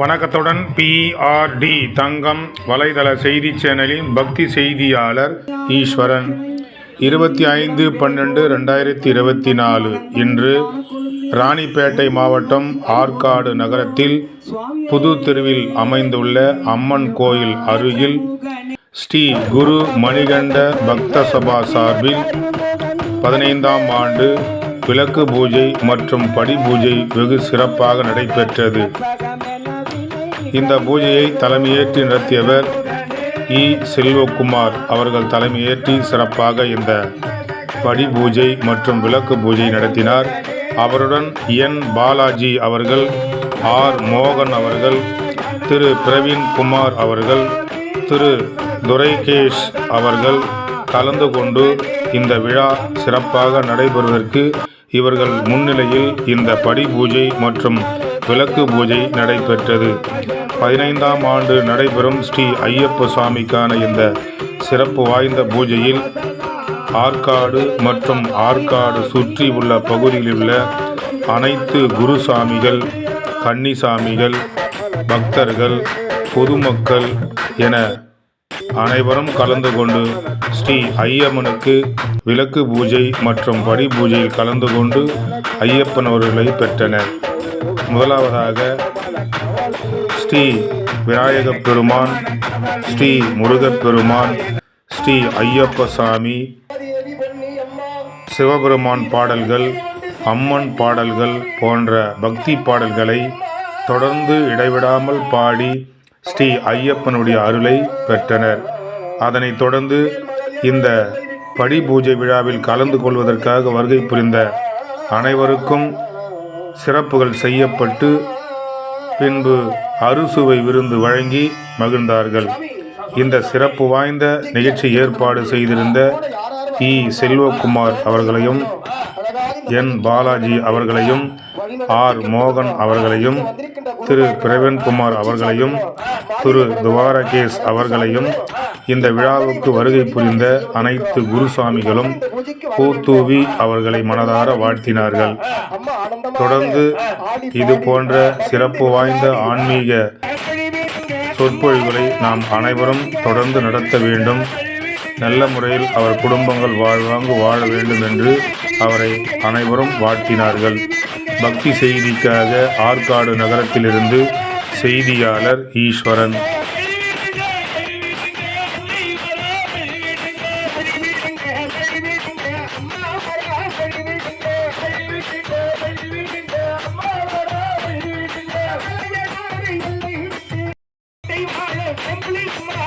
வணக்கத்துடன் பிஆர்டி தங்கம் வலைதள செய்தி சேனலின் பக்தி செய்தியாளர் ஈஸ்வரன். இருபத்தி ஐந்து பன்னெண்டு ரெண்டாயிரத்தி இருபத்தி நாலு. இன்று ராணிப்பேட்டை மாவட்டம் ஆற்காடு நகரத்தில் புது தெருவில் அமைந்துள்ள அம்மன் கோயில் அருகில் ஸ்ரீ குரு மணிகண்ட பக்த சபா சார்பில் பதினைந்தாம் ஆண்டு விளக்கு பூஜை மற்றும் படி பூஜை வெகு சிறப்பாக நடைபெற்றது. இந்த பூஜையை தலைமையேற்றி நடத்தியவர் இ. செல்வகுமார். அவர்கள் தலைமையேற்றி சிறப்பாக இந்த படி பூஜை மற்றும் விளக்கு பூஜை நடத்தினார். அவருடன் என். பாலாஜி அவர்கள் ஆர். மோகன் அவர்கள் திரு. பிரவீன் குமார் அவர்கள் திரு. துரைகேஷ் அவர்கள் கலந்து கொண்டு இந்த விழா சிறப்பாக நடைபெறுவதற்கு இவர்கள் முன்னிலையில் இந்த படி பூஜை மற்றும் விளக்கு பூஜை நடைபெற்றது. பதினைந்தாம் ஆண்டு நடைபெறும் ஸ்ரீ ஐயப்ப சுவாமிக்கான இந்த சிறப்பு வாய்ந்த பூஜையில் ஆற்காடு மற்றும் ஆற்காடு சுற்றி உள்ள பகுதியில் உள்ள அனைத்து குருசாமிகள் கன்னிசாமிகள் பக்தர்கள் பொதுமக்கள் என அனைவரும் கலந்து கொண்டு ஸ்ரீ ஐயம்மனுக்கு விளக்கு பூஜை மற்றும் படி பூஜையில் கலந்து கொண்டு ஐயப்பன் அவர்களை பெற்றனர். முதலாவதாக ஸ்ரீ விநாயகப் பெருமான் ஸ்ரீ முருகப் பெருமான் ஸ்ரீ ஐயப்ப சாமி சிவபெருமான் பாடல்கள் அம்மன் பாடல்கள் போன்ற பக்தி பாடல்களை தொடர்ந்து இடைவிடாமல் பாடி ஸ்ரீ ஐயப்பனுடைய அருளை பெற்றனர். அதனைத் தொடர்ந்து இந்த படி பூஜை விழாவில் கலந்து கொள்வதற்காக வருகை புரிந்த அனைவருக்கும் சிறப்புகள் செய்யப்பட்டு பின்பு அறுசுவை விருந்து வழங்கி மகிழ்ந்தார்கள். இந்த சிறப்பு வாய்ந்த நிகழ்ச்சி ஏற்பாடு செய்திருந்த இ செல்வகுமார் அவர்களையும் என் பாலாஜி அவர்களையும் ஆர் மோகன் அவர்களையும் திரு பிரவீன்குமார் அவர்களையும் திரு துவாரகேஷ் அவர்களையும் இந்த விழாவுக்கு வருகை புரிந்த அனைத்து குருசாமிகளும் பூத்தூவி அவர்களை மனதார வாழ்த்தினார்கள். தொடர்ந்து இது போன்ற சிறப்பு வாய்ந்த ஆன்மீக சொற்பொழிவுகளை நாம் அனைவரும் தொடர்ந்து நடத்த வேண்டும். நல்ல முறையில் அவர் குடும்பங்கள் வாழ்வாங்கு வாழ வேண்டும் என்று அவரை அனைவரும் வாழ்த்தினார்கள். பக்தி செய்திக்காக ஆற்காடு நகரத்திலிருந்து செய்தியாளர் ஈஸ்வரன். Complete